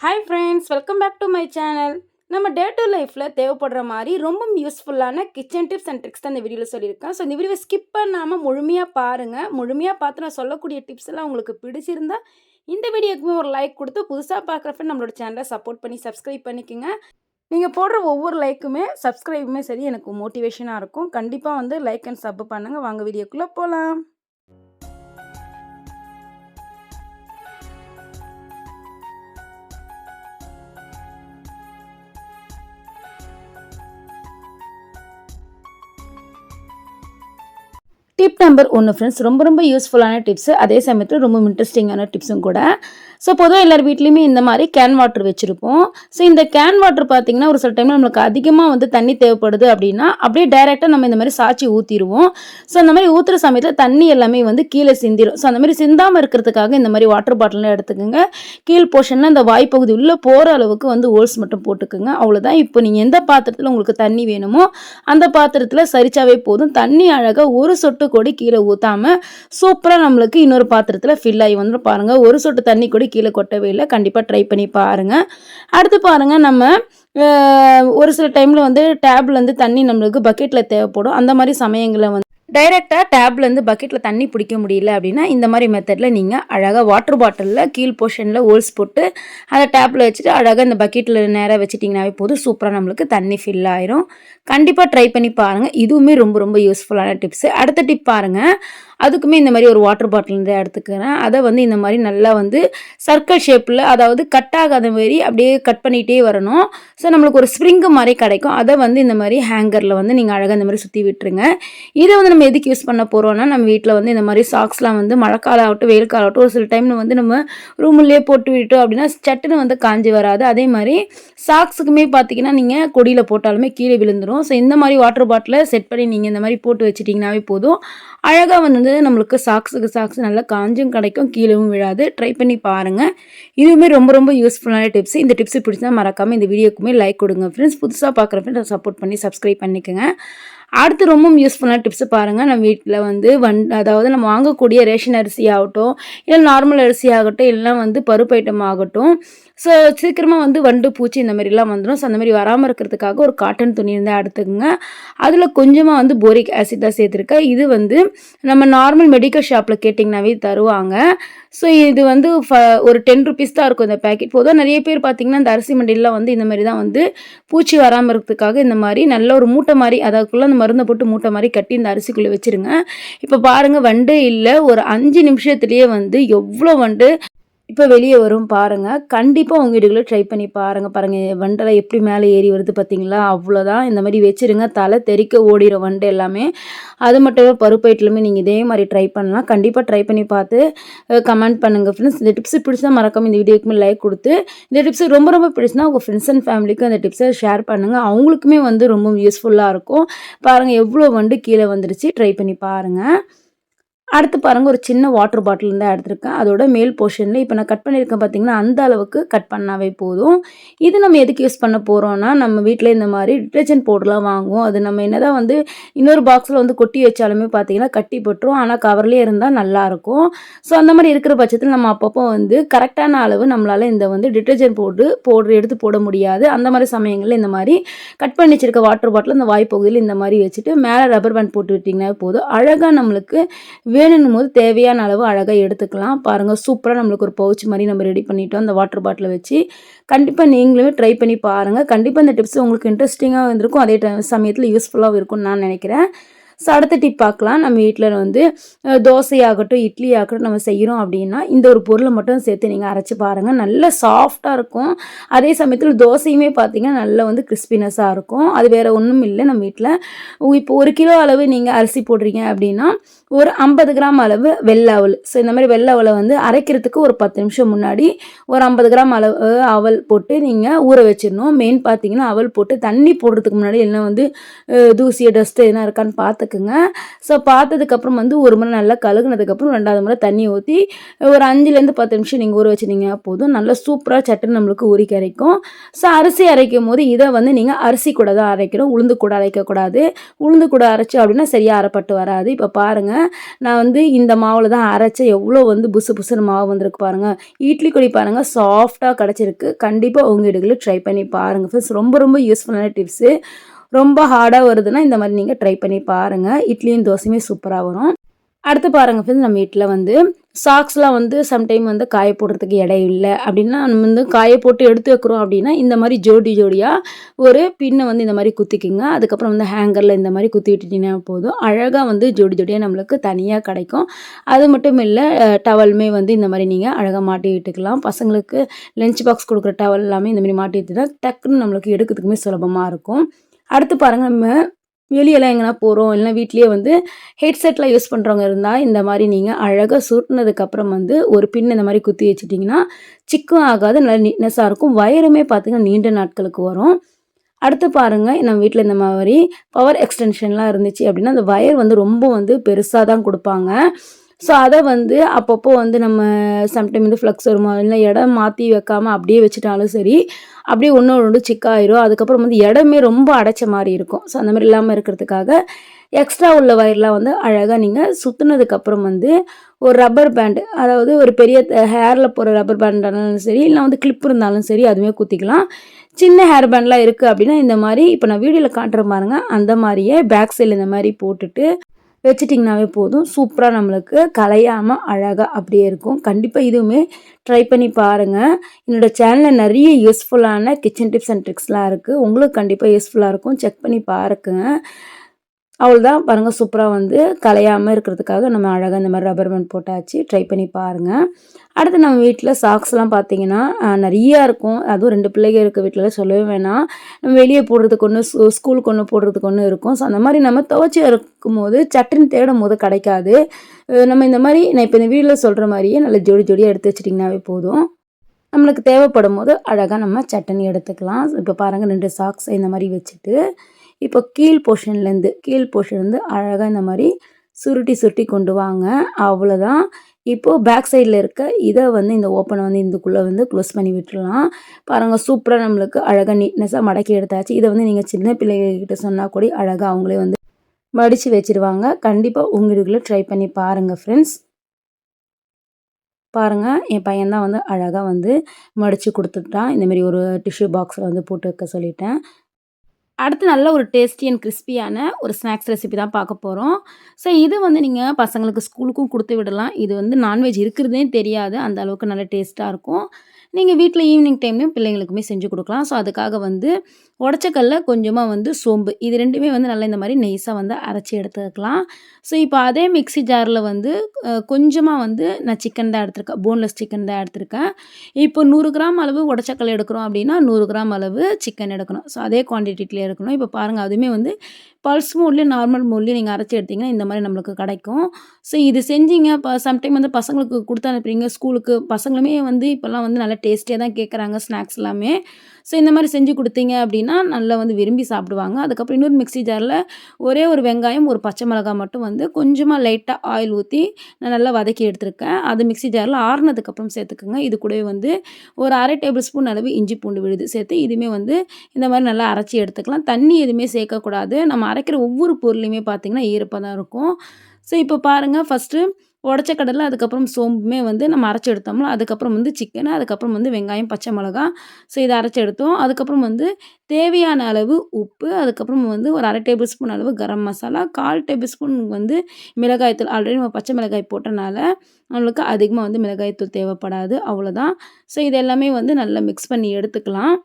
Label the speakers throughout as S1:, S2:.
S1: Hi friends welcome back to my channel நம்ம day to லைஃப்பில் தேவைப்படுற மாதிரி ரொம்ப யூஸ்ஃபுல்லான கிச்சன் டிப்ஸ் அண்ட் ட்ரிக்ஸ் தான் இந்த வீடியோவில் சொல்லியிருக்கேன். ஸோ இந்த வீடியோவை ஸ்கிப் பண்ணாமல் முழுமையாக பாருங்கள் முழுமையாக பார்த்து நான் சொல்லக்கூடிய டிப்ஸ் எல்லாம் உங்களுக்கு பிடிச்சிருந்தா இந்த வீடியோக்குமே ஒரு லைக் கொடுத்து புதுசாக பார்க்குறப்ப நம்மளோட சேனலை சப்போர்ட் பண்ணி சப்ஸ்கிரைப் பண்ணிக்கோங்க. நீங்கள் போடுற ஒவ்வொரு லைக்குமே சப்ஸ்கிரைபுமே சரி எனக்கு மோட்டிவேஷனாக இருக்கும். கண்டிப்பாக வந்து லைக் அண்ட் சப் பண்ணுங்கள் வாங்க வீடியோக்குள்ளே போகலாம் டிப் நம்பர் ஒன்று ஃப்ரெண்ட்ஸ் ரொம்ப ரொம்ப யூஸ்ஃபுல்லான டிப்ஸு அதே சமயத்தில் ரொம்ப இன்ட்ரெஸ்டிங்கான டிப்ஸும் கூட. ஸோ பொதுவாக எல்லார் வீட்லேயுமே இந்த மாதிரி கேன் வாட்டர் வச்சுருப்போம். ஸோ இந்த கேன் வாட்டர் பார்த்திங்கன்னா ஒரு சில டைமில் நம்மளுக்கு அதிகமாக வந்து தண்ணி தேவைப்படுது அப்படின்னா அப்படியே டைரெக்டாக நம்ம இந்த மாதிரி சாச்சி ஊற்றிடுவோம் ஸோ அந்த மாதிரி ஊற்றுற சமயத்தில் தண்ணி எல்லாமே வந்து கீழே சிந்திடும் ஸோ அந்த மாதிரி சிந்தாமல் இருக்கிறதுக்காக இந்த மாதிரி வாட்டர் பாட்டிலாம் எடுத்துக்கோங்க. கீழ் போர்ஷனில் அந்த வாய்ப்பகுதி உள்ளே போகிற அளவுக்கு வந்து ஹோல்ஸ் மட்டும் போட்டுக்கோங்க. அவ்வளோதான் இப்போ நீங்கள் எந்த பாத்திரத்தில் உங்களுக்கு தண்ணி வேணுமோ அந்த பாத்திரத்தில் சரிச்சாவே போதும். தண்ணி அழகாக ஒரு சொட்டு கொடி கீழே ஊற்றாமல் சூப்பராக நம்மளுக்கு இன்னொரு பாத்திரத்தில் ஃபில் ஆகி வந்துடும் பாருங்கள் ஒரு சொட்டு தண்ணி கொடி கீழே கொட்டவே இல்லை. கண்டிப்பாக ட்ரை பண்ணி பாருங்கள் அடுத்து பாருங்கள் நம்ம ஒரு சில டைமில் வந்து டேப்லேருந்து தண்ணி நம்மளுக்கு பக்கெட்டில் தேவைப்படும். அந்த மாதிரி சமயங்களில் வந்து டைரெக்டாக டேப்லேருந்து பக்கெட்டில் தண்ணி பிடிக்க முடியல அப்படின்னா இந்த மாதிரி மெத்தடில் நீங்கள் அழகாக வாட்டர் பாட்டிலில் கீழ் போர்ஷனில் ஹோல்ஸ் போட்டு அதை டேப்பில் வச்சுட்டு அழகாக இந்த பக்கெட்டில் நேராக வச்சுட்டிங்கனாவே போதும். சூப்பராக நம்மளுக்கு தண்ணி ஃபில் ஆயிரும். கண்டிப்பாக ட்ரை பண்ணி பாருங்கள் இதுவுமே ரொம்ப ரொம்ப யூஸ்ஃபுல்லான டிப்ஸு அடுத்த டிப் பாருங்கள் அதுக்குமே இந்த மாதிரி ஒரு வாட்டர் பாட்டில் இருந்து எடுத்துக்கிறேன். அதை வந்து இந்த மாதிரி நல்லா வந்து சர்க்கிள் ஷேப்பில் அதாவது கட் ஆகாத மாதிரி அப்படியே கட் பண்ணிகிட்டே வரணும். ஸோ நம்மளுக்கு ஒரு ஸ்ப்ரிங்கு மாதிரி கிடைக்கும். அதை வந்து இந்த மாதிரி ஹேங்கரில் வந்து நீங்கள் அழகாக இந்த மாதிரி சுற்றி விட்டுருங்க. இதை வந்து நம்ம எதுக்கு யூஸ் பண்ண போகிறோம்னா நம்ம வீட்டில் வந்து இந்த மாதிரி சாக்ஸ்லாம் வந்து மழைக்காலம் ஆகட்டும் வெயில் காலம் ஆகட்டும் ஒரு சில டைமில் வந்து நம்ம ரூம்லேயே போட்டு விட்டோம் அப்படின்னா சட்டுன்னு வந்து காஞ்சி வராது. அதே மாதிரி சாக்ஸுக்குமே பார்த்தீங்கன்னா நீங்கள் கொடியில் போட்டாலுமே கீழே விழுந்துடும் ஸோ இந்த மாதிரி வாட்டர் பாட்டிலை செட் பண்ணி நீங்கள் இந்த மாதிரி போட்டு வச்சிட்டிங்கனாவே போதும். அழகாக வந்து நம்மளுக்கு சாக்ஸுக்கு சாக்ஸ் நல்லா காஞ்சும் கிடைக்கும் கீழேவும் விழாது. ட்ரை பண்ணி பாருங்கள் இதுவுமே ரொம்ப ரொம்ப யூஸ்ஃபுல்லான டிப்ஸ் இந்த டிப்ஸ் பிடிச்சா மறக்காமல் இந்த வீடியோக்குமே லைக் கொடுங்க ஃப்ரெண்ட்ஸ் புதுசாக பார்க்குற ஃப்ரெண்ட்ஸ் சப்போர்ட் பண்ணி சப்ஸ்கிரைப் பண்ணிக்கோங்க. அடுத்து ரொம்ப யூஸ்ஃபுல்லான டிப்ஸ் பாருங்கள் நம்ம வீட்டில் வந்து வன் அதாவது நம்ம வாங்கக்கூடிய ரேஷன் அரிசி ஆகட்டும் இல்லை நார்மல் அரிசி ஆகட்டும் இல்லைனா வந்து பருப்பு ஐட்டம் ஆகட்டும். ஸோ சீக்கிரமாக வந்து வண்டு பூச்சி இந்த மாதிரிலாம் வந்துடும் ஸோ அந்த மாதிரி வராமல் இருக்கிறதுக்காக ஒரு காட்டன் துணி இருந்தால் எடுத்துக்கோங்க. அதில் கொஞ்சமாக வந்து போரிக் ஆசிட் தான் சேர்த்துருக்கேன். இது வந்து நம்ம நார்மல் மெடிக்கல் ஷாப்பில் கேட்டிங்கனாவே தருவாங்க. ஸோ இது வந்து ஃப ஒரு டென் ருபீஸ் தான் இருக்கும் இந்த பேக்கெட் பொதுவாக நிறைய பேர் பார்த்திங்கன்னா இந்த அரிசி மண்டியெலாம் வந்து இந்த மாதிரி தான் வந்து பூச்சி வராமல் இருக்கிறதுக்காக இந்த மாதிரி நல்ல ஒரு மூட்டை மாதிரி அதுக்குள்ளே அந்த மருந்தை போட்டு மூட்டை மாதிரி கட்டி இந்த அரிசிக்குள்ளே வச்சுருங்க. இப்போ பாருங்கள் வண்டு இல்லை ஒரு அஞ்சு நிமிஷத்துலேயே வந்து எவ்வளோ வண்டு இப்போ வெளியே வரும் பாருங்கள் கண்டிப்பாக உங்கள் வீடுகளில் ட்ரை பண்ணி பாருங்கள் பாருங்கள் வண்டெல்லாம் எப்படி மேலே ஏறி வருது பார்த்தீங்களா அவ்வளோதான் இந்த மாதிரி வச்சுருங்க. தலை தெறிக்க ஓடிடும் வண்டு எல்லாமே. அது மட்டும் பருப்பைட்லுமே நீங்கள் இதே மாதிரி ட்ரை பண்ணலாம். கண்டிப்பாக ட்ரை பண்ணி பார்த்து கமெண்ட் பண்ணுங்கள் ஃப்ரெண்ட்ஸ் இந்த டிப்ஸ் பிடிச்சா மறக்காம இந்த வீடியோக்குமே லைக் கொடுத்து இந்த டிப்ஸ் ரொம்ப ரொம்ப பிடிச்சுனா உங்கள் ஃப்ரெண்ட்ஸ் அண்ட் ஃபேமிலிக்கு அந்த டிப்ஸை ஷேர் பண்ணுங்கள் அவங்களுக்குமே வந்து ரொம்ப யூஸ்ஃபுல்லாக இருக்கும். பாருங்கள் எவ்வளோ வண்டு கீழே வந்துருச்சு. ட்ரை பண்ணி பாருங்கள் அடுத்து பாருங்கள் ஒரு சின்ன வாட்டர் பாட்டில் இருந்தால் எடுத்திருக்கேன். அதோட மேல் போர்ஷனில் இப்போ நான் கட் பண்ணியிருக்கேன் பார்த்தீங்கன்னா அந்த அளவுக்கு கட் பண்ணாவே போதும். இது நம்ம எதுக்கு யூஸ் பண்ண போகிறோம்னா நம்ம வீட்டில் இந்த மாதிரி டிட்டர்ஜென்ட் பவுடர்லாம் வாங்குவோம். அது நம்ம என்னதான் வந்து இன்னொரு பாக்ஸில் வந்து கொட்டி வச்சாலுமே பார்த்தீங்கன்னா கட்டி போட்டுரும். ஆனால் கவர்லேயே இருந்தால் நல்லாயிருக்கும் ஸோ அந்த மாதிரி இருக்கிற பட்சத்தில் நம்ம அப்பப்போ வந்து கரெக்டான அளவு நம்மளால் இந்த வந்து டிட்டர்ஜென்ட் பவுட்ரு பவுடர் எடுத்து போட முடியாது. அந்த மாதிரி சமயங்களில் இந்த மாதிரி கட் பண்ணி வச்சிருக்க வாட்டர் பாட்டில் இந்த வாய்ப்பகுதியில் இந்த மாதிரி வச்சுட்டு மேலே ரப்பர் பேண்ட் போட்டு விட்டிங்கன்னா போதும். அழகாக நம்மளுக்கு வேணும்னும் போது தேவையான அளவு அழகாக எடுத்துக்கலாம். பாருங்கள் சூப்பராக நம்மளுக்கு ஒரு பவுச் மாதிரி நம்ம ரெடி பண்ணிட்டோம். அந்த வாட்டர் பாட்டிலை வச்சு கண்டிப்பாக நீங்களுமே ட்ரை பண்ணி பாருங்கள் கண்டிப்பாக இந்த டிப்ஸ் உங்களுக்கு இன்ட்ரெஸ்டிங்காக இருந்திருக்கும் அதே டைம் சமயத்தில் யூஸ்ஃபுல்லாகவும் இருக்கும்னு நான் நினைக்கிறேன். ஸோ அடுத்த டிப் பார்க்கலாம். நம்ம வீட்டில் வந்து தோசையாகட்டும் இட்லி ஆகட்டும் நம்ம செய்கிறோம் அப்படின்னா இந்த ஒரு பொருளை மட்டும் சேர்த்து நீங்கள் அரைச்சி பாருங்கள் நல்ல சாஃப்டாக இருக்கும். அதே சமயத்தில் தோசையுமே பார்த்தீங்கன்னா நல்லா வந்து கிறிஸ்பினஸாக இருக்கும். அது வேறு ஒன்றும் இல்லை நம்ம வீட்டில் இப்போ ஒரு கிலோ அளவு நீங்கள் அரிசி போடுறீங்க அப்படின்னா ஒரு ஐம்பது கிராம் அளவு வெள்ளை அவல். ஸோ இந்த மாதிரி வெள்ளை அவலை வந்து அரைக்கிறதுக்கு ஒரு பத்து நிமிஷம் முன்னாடி ஒரு ஐம்பது கிராம் அளவு அவல் போட்டு நீங்கள் ஊற வச்சிடணும். மெயின் பார்த்தீங்கன்னா அவல் போட்டு தண்ணி போடுறதுக்கு முன்னாடி எல்லாம் வந்து தூசியை டஸ்ட்டு எதுனா இருக்கான்னு பார்த்து பார்த்துக்குங்க ஸோ பார்த்ததுக்கப்புறம் வந்து ஒரு முறை நல்லா கழுகுனதுக்கப்புறம் ரெண்டாவது முறை தண்ணி ஊற்றி ஒரு அஞ்சுலேருந்து பத்து நிமிஷம் நீங்கள் ஊற வச்சுருந்தீங்க போதும். நல்லா சூப்பராக சட்டன் நம்மளுக்கு ஊறி கிடைக்கும் ஸோ அரிசி அரைக்கும் போது இதை வந்து நீங்கள் அரிசி கூட தான் அரைக்கணும். உளுந்து கூட அரைக்கக்கூடாது. உளுந்து கூட அரைச்சி அப்படின்னா சரியாக அரைப்பட்டு வராது. இப்போ பாருங்கள் நான் வந்து இந்த மாவில் தான் அரைச்சேன் எவ்வளோ வந்து புசு புசுன்னு மாவு வந்திருக்கு பாருங்கள் இட்லி கொடி பாருங்கள் சாஃப்டாக கிடச்சிருக்கு. கண்டிப்பாக உங்கள் வீடுகளில் ட்ரை பண்ணி பாருங்கள் ஃப்ரெண்ட்ஸ் ரொம்ப ரொம்ப யூஸ்ஃபுல்லான டிப்ஸு ரொம்ப ஹார்டாக வருதுன்னா இந்த மாதிரி நீங்கள் ட்ரை பண்ணி பாருங்கள் இட்லியும் தோசையுமே சூப்பராக வரும். அடுத்து பாருங்கள் ஃப்ரெண்ட்ஸ் நம்ம வீட்டில் வந்து சாக்ஸ்லாம் வந்து சம்டைம் வந்து காய போடுறதுக்கு இடம் இல்லை. அப்படின்னா நம்ம வந்து காய போட்டு எடுத்து வைக்கிறோம் அப்படின்னா இந்த மாதிரி ஜோடி ஜோடியாக ஒரு பின்னை வந்து இந்த மாதிரி குத்திக்குங்க. அதுக்கப்புறம் வந்து ஹேங்கரில் இந்த மாதிரி குத்தி விட்டுட்டிங்கன்னா போதும். அழகாக வந்து ஜோடி ஜோடியாக நம்மளுக்கு தனியாக கிடைக்கும். அது மட்டும் இல்லை டவலுமே வந்து இந்த மாதிரி நீங்கள் அழகாக மாட்டி விட்டுக்கலாம். பசங்களுக்கு லஞ்ச் பாக்ஸ் கொடுக்குற டவல் எல்லாமே இந்த மாதிரி மாட்டி விட்டுனா டக்குன்னு நம்மளுக்கு எடுக்கிறதுக்குமே சுலபமாக இருக்கும். அடுத்து பாருங்கள் நம்ம வெளியெல்லாம் எங்கன்னா போகிறோம் இல்லைனா வீட்லேயே வந்து ஹெட்செட்லாம் யூஸ் பண்ணுறவங்க இருந்தால் இந்த மாதிரி நீங்கள் அழகாக சுருட்டினதுக்கப்புறம் வந்து ஒரு பின் இந்த மாதிரி குத்தி வச்சிட்டிங்கன்னா சிக்கும் ஆகாது நல்லா நீட்னஸாக இருக்கும். வயருமே பார்த்திங்கன்னா நீண்ட நாட்களுக்கு வரும். அடுத்து பாருங்கள் நம்ம வீட்டில் இந்த மாதிரி பவர் எக்ஸ்டென்ஷன்லாம் இருந்துச்சு அப்படின்னா அந்த வயர் வந்து ரொம்ப வந்து பெருசாக தான் கொடுப்பாங்க. ஸோ அதை வந்து அப்பப்போ வந்து நம்ம சம்டைம் வந்து ஃப்ளக்ஸ் வருமா? இல்லை இடம் மாற்றி வைக்காமல் அப்படியே வச்சுட்டாலும் சரி அப்படியே ஒன்று ஒன்று சிக்காயிரும். அதுக்கப்புறம் வந்து இடமே ரொம்ப அடைச்ச மாதிரி இருக்கும். ஸோ அந்த மாதிரி இல்லாமல் இருக்கிறதுக்காக எக்ஸ்ட்ரா உள்ள வயர்லாம் வந்து அழகாக நீங்கள் சுற்றுனதுக்கப்புறம் வந்து ஒரு ரப்பர் பேண்டு அதாவது ஒரு பெரிய ஹேரில் போகிற ரப்பர் பேண்டானாலும் சரி இல்லை வந்து கிளிப் இருந்தாலும் சரி அதுவுமே குத்திக்கலாம். சின்ன ஹேர் பேண்ட்லாம் இருக்குது அப்படின்னா இந்த மாதிரி இப்போ நான் வீடியோவில் காட்டுற பாருங்க அந்த மாதிரியே பேக் சைடில் இந்த மாதிரி போட்டுட்டு வச்சிட்டிங்கனாவே போதும். சூப்பராக நம்மளுக்கு கலையாமல் அழகாக அப்படியே இருக்கும். கண்டிப்பாக இதுவுமே ட்ரை பண்ணி பாருங்கள் என்னோடய சேனலில் நிறைய யூஸ்ஃபுல்லான கிச்சன் டிப்ஸ் அண்ட் ட்ரிக்ஸ்லாம் இருக்குது உங்களுக்கு கண்டிப்பாக யூஸ்ஃபுல்லாக இருக்கும். செக் பண்ணி அவள் அவ்வளோதான் பாருங்கள் சூப்பராக வந்து கலையாமல் இருக்கிறதுக்காக நம்ம அழகாக இந்த மாதிரி ரப்பர் பேண்ட் போட்டாச்சு ட்ரை பண்ணி பாருங்கள் அடுத்து நம்ம வீட்டில் சாக்ஸ்லாம் பார்த்தீங்கன்னா நிறையா இருக்கும். அதுவும் ரெண்டு பிள்ளைங்க இருக்க வீட்டில் சொல்லவே வேணாம். நம்ம வெளியே போடுறதுக்கு ஒன்று ஸ்கூலுக்கு ஒன்று போடுறதுக்கு ஒன்று இருக்கும். ஸோ அந்த மாதிரி நம்ம துவச்சி இருக்கும்போது சட்டுன்னு தேடும் போது கிடைக்காது. நம்ம இந்த மாதிரி நான் இப்போ இந்த வீட்டில் சொல்கிற மாதிரியே நல்ல ஜோடி ஜோடியாக எடுத்து வச்சிட்டிங்கனாவே போதும். நம்மளுக்கு தேவைப்படும் போது அழகாக நம்ம சட்னி எடுத்துக்கலாம். இப்போ பாருங்கள் ரெண்டு சாக்ஸ் இந்த மாதிரி வச்சுட்டு. இப்போ கீழ் போர்ஷன்லேருந்து கீழ் போர்ஷன்லேருந்து அழகாக இந்த மாதிரி சுருட்டி சுருட்டி கொண்டு வாங்க. அவ்வளோதான் இப்போது பேக் சைடில் இருக்க இதை வந்து இந்த ஓப்பனை வந்து இதுக்குள்ளே வந்து க்ளோஸ் பண்ணி விட்டுடலாம். பாருங்கள் சூப்பராக நம்மளுக்கு அழகாக நீட்னஸாக மடக்கி எடுத்தாச்சு. இதை வந்து நீங்கள் சின்ன பிள்ளைகிட்ட சொன்னால் கூட அழகாக அவங்களே வந்து மடித்து வச்சுருவாங்க. கண்டிப்பாக உங்களுக்குள்ளே ட்ரை பண்ணி பாருங்கள் ஃப்ரெண்ட்ஸ் பாருங்கள் என் பையன்தான் வந்து அழகாக வந்து மடித்து கொடுத்துட்டான். இந்தமாரி ஒரு டிஷ்யூ பாக்ஸில் வந்து போட்டு வைக்க சொல்லிட்டேன். அடுத்து நல்ல ஒரு டேஸ்டி அண்ட் கிறிஸ்பியான ஒரு ஸ்நாக்ஸ் ரெசிபி தான் பார்க்க போகிறோம் ஸோ இது வந்து நீங்கள் பசங்களுக்கு ஸ்கூலுக்கும் கொடுத்து விடலாம். இது வந்து நான்வெஜ் இருக்கிறதே தெரியாது. அந்த அளவுக்கு நல்ல டேஸ்ட்டாக இருக்கும். நீங்கள் வீட்டில் ஈவினிங் டைம்லையும் பிள்ளைங்களுக்குமே செஞ்சு கொடுக்கலாம். ஸோ அதுக்காக வந்து உடச்சக்கல்ல கொஞ்சமாக வந்து சோம்பு. இது ரெண்டுமே வந்து நல்லா இந்த மாதிரி நெய்ஸாக வந்து அரைச்சி எடுத்துக்கலாம். ஸோ இப்போ அதே மிக்சி ஜாரில் வந்து கொஞ்சமாக வந்து நான் சிக்கன் தான் எடுத்திருக்கேன். போன்லெஸ் சிக்கன் தான் எடுத்திருக்கேன். இப்போ நூறு கிராம் அளவு உடச்சக்கல் எடுக்கிறோம் அப்படின்னா நூறு கிராம் அளவு சிக்கன் எடுக்கணும். ஸோ அதே குவான்டிட்டிலேயே எடுக்கணும். இப்போ பாருங்கள் அதுவுமே வந்து பல்ஸ் மோட்லேயும் நார்மல் மோட்லேயும் நீங்கள் அரைச்சி எடுத்திங்கன்னா இந்த மாதிரி நம்மளுக்கு கிடைக்கும். ஸோ இது செஞ்சீங்க இப்போ சம்டைம் வந்து பசங்களுக்கு கொடுத்து அனுப்புறீங்க ஸ்கூலுக்கு பசங்களுமே வந்து இப்போல்லாம் வந்து நல்லா டேஸ்டியாக தான் கேட்குறாங்க ஸ்நாக்ஸ் எல்லாமே. ஸோ இந்த மாதிரி செஞ்சு கொடுத்தீங்க அப்படின்னா நல்லா வந்து விரும்பி சாப்பிடுவாங்க. அதுக்கப்புறம் இன்னொரு மிக்சி ஜாரில் ஒரே ஒரு வெங்காயம் ஒரு பச்சை மிளகாய் மட்டும் வந்து கொஞ்சமாக லைட்டாக ஆயில் ஊற்றி நான் நல்லா வதக்கி எடுத்திருக்கேன். அது மிக்சி ஜாரில் ஆறுனதுக்கப்புறம் சேர்த்துக்குங்க. இது கூடவே வந்து ஒரு அரை டேபிள் ஸ்பூன் அளவு இஞ்சி பூண்டு விழுது சேர்த்து இதுவுமே வந்து இந்த மாதிரி நல்லா அரைச்சி எடுத்துக்கலாம். தண்ணி எதுவுமே சேர்க்கக்கூடாது. நம்ம அரைக்கிற ஒவ்வொரு பொருளையுமே பார்த்திங்கன்னா ஈரப்பாக தான் இருக்கும். ஸோ இப்போ பாருங்கள் ஃபஸ்ட்டு உடச்ச கடலை அதுக்கப்புறம் சோம்புமே வந்து நம்ம அரைச்சி எடுத்தோம்ல அதுக்கப்புறம் வந்து சிக்கனு அதுக்கப்புறம் வந்து வெங்காயம் பச்சை மிளகா ஸோ இதை அரைச்சி எடுத்தோம். அதுக்கப்புறம் வந்து தேவையான அளவு உப்பு அதுக்கப்புறம் வந்து ஒரு அரை டேபிள் ஸ்பூன் அளவு கரம் மசாலா கால் டேபிள் ஸ்பூன் வந்து மிளகாய்த்தூள். ஆல்ரெடி நம்ம பச்சை மிளகாய் போட்டனால நம்மளுக்கு அதிகமாக வந்து மிளகாய்த்தூள் தேவைப்படாது. அவ்வளோதான் ஸோ இது எல்லாமே வந்து நல்லா மிக்ஸ் பண்ணி எடுத்துக்கலாம்.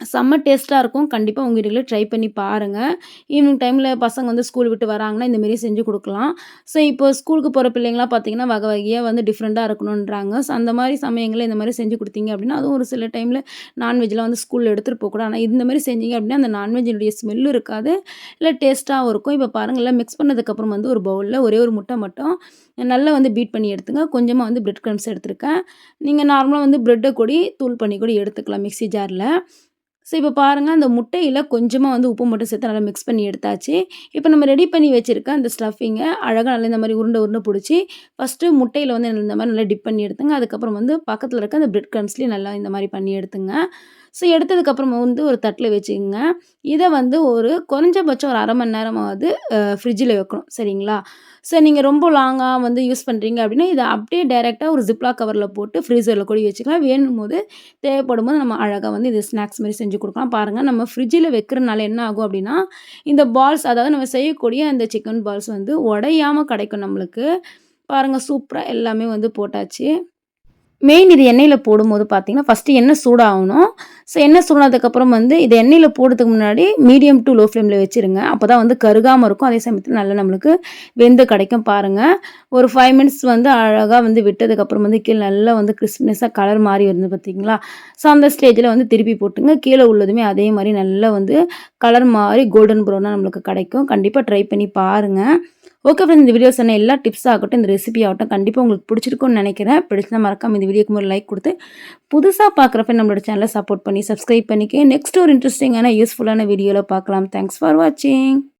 S1: செம்ம டேஸ்ட்டாக இருக்கும். கண்டிப்பாக உங்கள் வீட்டுக்குள்ளே ட்ரை பண்ணி பாருங்கள் ஈவினிங் டைமில் பசங்க வந்து ஸ்கூல் விட்டு வராங்கன்னா இந்தமாரி செஞ்சு கொடுக்கலாம். ஸோ இப்போ ஸ்கூலுக்கு போகிற பிள்ளைங்களாம் பார்த்திங்கன்னா வகை வகையாக வந்து டிஃப்ரெண்ட்டாக இருக்கணுன்றாங்க ஸோ அந்த மாதிரி சமயங்களில் இந்த மாதிரி செஞ்சு கொடுத்தீங்க அப்படின்னா அதுவும் ஒரு சில டைமில் நான்வெஜ்லாம் வந்து ஸ்கூலில் எடுத்துகிட்டு போகக்கூடாது ஆனால் இந்த மாதிரி செஞ்சீங்க அப்படின்னா அந்த நான்வெஜ்ஜினுடைய ஸ்மெல்லும் இருக்காது. இல்லை டேஸ்ட்டாகவும் இருக்கும். இப்போ பாருங்கள் மிக்ஸ் பண்ணதுக்கப்புறம் வந்து ஒரு பவுலில் ஒரே ஒரு முட்டை மட்டும் நல்லா வந்து பீட் பண்ணி எடுத்துங்க. கொஞ்சமாக வந்து பிரெட் க்ரம்ஸ் எடுத்துருக்கேன். நீங்கள் நார்மலாக வந்து ப்ரெட்டை கூடி தூள் பண்ணி கூட எடுத்துக்கலாம் மிக்ஸி ஜாரில் ஸோ இப்போ பாருங்கள் அந்த முட்டையில் கொஞ்சமாக வந்து உப்பு மட்டும் சேர்த்து நல்லா மிக்ஸ் பண்ணி எடுத்தாச்சு. இப்போ நம்ம ரெடி பண்ணி வச்சுருக்க அந்த ஸ்டஃபிங்கை அழகாக நல்லா இந்த மாதிரி உருண்டை உருண்டை பிடிச்சி ஃபஸ்ட்டு முட்டையில் வந்து இந்த மாதிரி நல்லா டிப் பண்ணி எடுத்துங்க. அதுக்கப்புறம் வந்து பக்கத்தில் இருக்க அந்த பிரெட் க்ரம்ஸ்லேயும் நல்லா இந்த மாதிரி பண்ணி எடுத்துங்க. ஸோ எடுத்ததுக்கப்புறம் வந்து ஒரு தட்டில் வச்சுக்கோங்க. இதை வந்து ஒரு குறைஞ்சபட்சம் ஒரு அரை மணி நேரமாவது ஃப்ரிட்ஜில் வைக்கணும். சரிங்களா? ஸோ நீங்கள் ரொம்ப லாங்காக வந்து யூஸ் பண்ணுறீங்க அப்படின்னா இதை அப்படியே டைரெக்டாக ஒரு ஜிப்லா கவரில் போட்டு ஃப்ரீசரில் கூட வச்சுக்கலாம். வேணும் போது தேவைப்படும் போது நம்ம அழகாக வந்து இது ஸ்நாக்ஸ் மாதிரி செஞ்சு கொடுக்கலாம். பாருங்கள் நம்ம ஃப்ரிட்ஜில் வைக்கிறனால என்ன ஆகும் அப்படின்னா இந்த பால்ஸ் அதாவது நம்ம செய்யக்கூடிய அந்த சிக்கன் பால்ஸ் வந்து உடையாமல் கிடைக்கும் நம்மளுக்கு. பாருங்கள் சூப்பராக எல்லாமே வந்து போட்டாச்சு. மெயின் இது எண்ணெயில் போடும்போது பார்த்தீங்கன்னா ஃபஸ்ட்டு எண்ணெய் சூடாகணும். ஸோ எண்ணெய் சூடானதுக்கப்புறம் வந்து இது எண்ணெயில் போடுறதுக்கு முன்னாடி மீடியம் டு லோ ஃப்ளேமில் வச்சுருங்க. அப்போ தான் வந்து கருகாமல் இருக்கும். அதே சமயத்தில் நல்லா நம்மளுக்கு வெந்து கிடைக்கும் பாருங்கள் ஒரு ஃபைவ் மினிட்ஸ் வந்து அழகாக வந்து விட்டதுக்கப்புறம் வந்து கீழே நல்லா வந்து கிறிஸ்பினஸாக கலர் மாறி வருது பார்த்தீங்களா ஸோ அந்த ஸ்டேஜில் வந்து திருப்பி போட்டுங்க. கீழே உள்ளதுமே அதே மாதிரி நல்லா வந்து கலர் மாறி கோல்டன் ப்ரௌனாக நம்மளுக்கு கிடைக்கும். கண்டிப்பாக ட்ரை பண்ணி பாருங்கள் ஓகே ஃப்ரெண்ட்ஸ் இந்த வீடியோ சொன்ன எல்லா டிப்ஸ் ஆகட்டும் இந்த ரெசிபி ஆகட்டும் கண்டிப்பாக உங்களுக்கு பிடிச்சிருக்கும்னு நினைக்கிறேன். பிடிச்சா மறக்காம இந்த வீடியோக்கு ஒரு லைக் கொடுத்து புதுசாக பார்க்குறப்ப நம்மளோட சேனலை சப்போர்ட் பண்ணி சப்ஸ்கிரைப் பண்ணிக்க நெக்ஸ்ட் ஒரு இன்ட்ரெஸ்டிங்கான யூஸ்ஃபுல்லான வீடியோவில் பார்க்கலாம். தேங்க்ஸ் ஃபார் வாட்சிங்